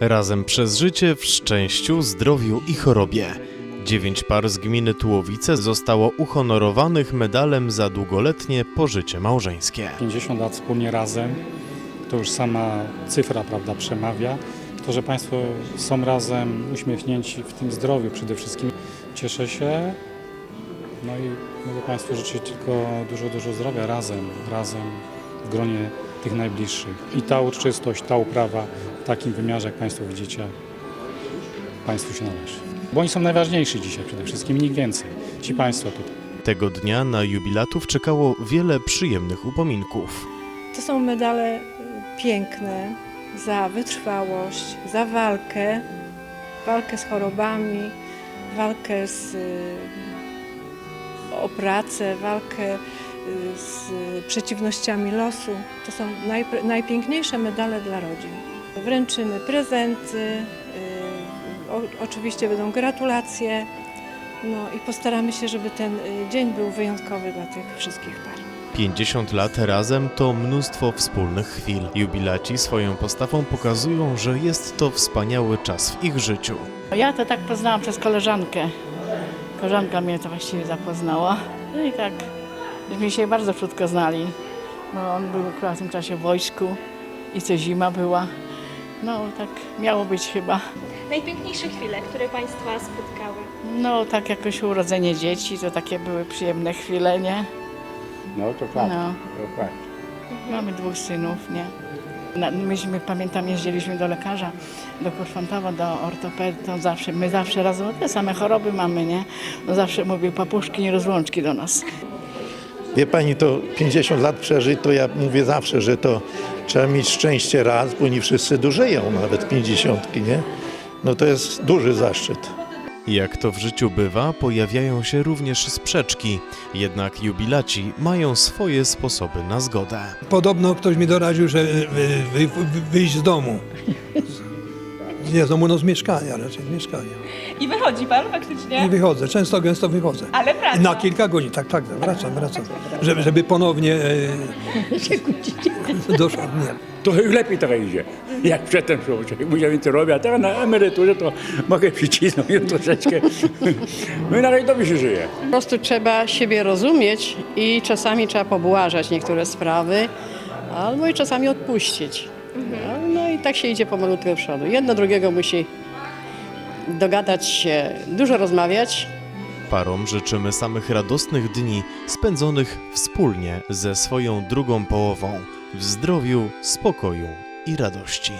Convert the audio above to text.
Razem przez życie w szczęściu, zdrowiu i chorobie. Dziewięć par z gminy Tułowice zostało uhonorowanych medalem za długoletnie pożycie małżeńskie. 50 lat wspólnie razem, to już sama cyfra prawda, przemawia. To, że Państwo są razem, uśmiechnięci w tym zdrowiu przede wszystkim, cieszę się. No i mogę Państwu życzyć tylko dużo, dużo zdrowia razem, razem w gronie tych najbliższych. I ta uczcistość, ta uprawa takim wymiarze, jak Państwo widzicie, Państwu się należy. Bo oni są najważniejsi dzisiaj przede wszystkim, nikt więcej. Ci Państwo tutaj. Tego dnia na jubilatów czekało wiele przyjemnych upominków. To są medale y, piękne za wytrwałość, za walkę, walkę z chorobami, walkę z, y, o pracę, walkę y, z przeciwnościami losu. To są najpr- najpiękniejsze medale dla rodzin. Wręczymy prezenty, y, o, oczywiście będą gratulacje. No i postaramy się, żeby ten y, dzień był wyjątkowy dla tych wszystkich par. 50 lat razem to mnóstwo wspólnych chwil. Jubilaci swoją postawą pokazują, że jest to wspaniały czas w ich życiu. Ja to tak poznałam przez koleżankę. Koleżanka mnie to właściwie zapoznała. No i tak, żeśmy się bardzo krótko znali. No, on był akurat w tym czasie w wojsku i co zima była. No tak miało być chyba. Najpiękniejsze chwile, które Państwa spotkały. No tak jakoś urodzenie dzieci, to takie były przyjemne chwile, nie? No to fakt, No. to fakt. Mamy dwóch synów, nie? Na- Myśmy, pamiętam, jeździliśmy do lekarza, do Kurfantowa, do ortopedy, to zawsze, my zawsze razem, te same choroby mamy, nie? No zawsze mówił papuszki, nie rozłączki do nas. Wie pani, to 50 lat przeżyć, to ja mówię zawsze, że to trzeba mieć szczęście raz, bo nie wszyscy dożyją, nawet 50, nie? No to jest duży zaszczyt. Jak to w życiu bywa, pojawiają się również sprzeczki, jednak jubilaci mają swoje sposoby na zgodę. Podobno ktoś mi doradził, że wy, wy, wy, wyjść z domu. Nie z domu, no z mieszkania, raczej z mieszkania. I wychodzi Pan I faktycznie? wychodzę, często gęsto wychodzę. Ale wraca. Na kilka godzin, tak, tak, wracam, wracam. Żeby, żeby ponownie e, doszło, nie. To już lepiej trochę idzie, jak przedtem człowiek musiał więcej robić, a teraz na emeryturze to mogę przycisnąć troszeczkę. No i na razie dobrze się żyje. Po prostu trzeba siebie rozumieć i czasami trzeba pobłażać niektóre sprawy, albo i czasami odpuścić. No i tak się idzie pomalutku do przodu. Jedno drugiego musi dogadać się, dużo rozmawiać, Parom życzymy samych radosnych dni spędzonych wspólnie ze swoją drugą połową w zdrowiu, spokoju i radości.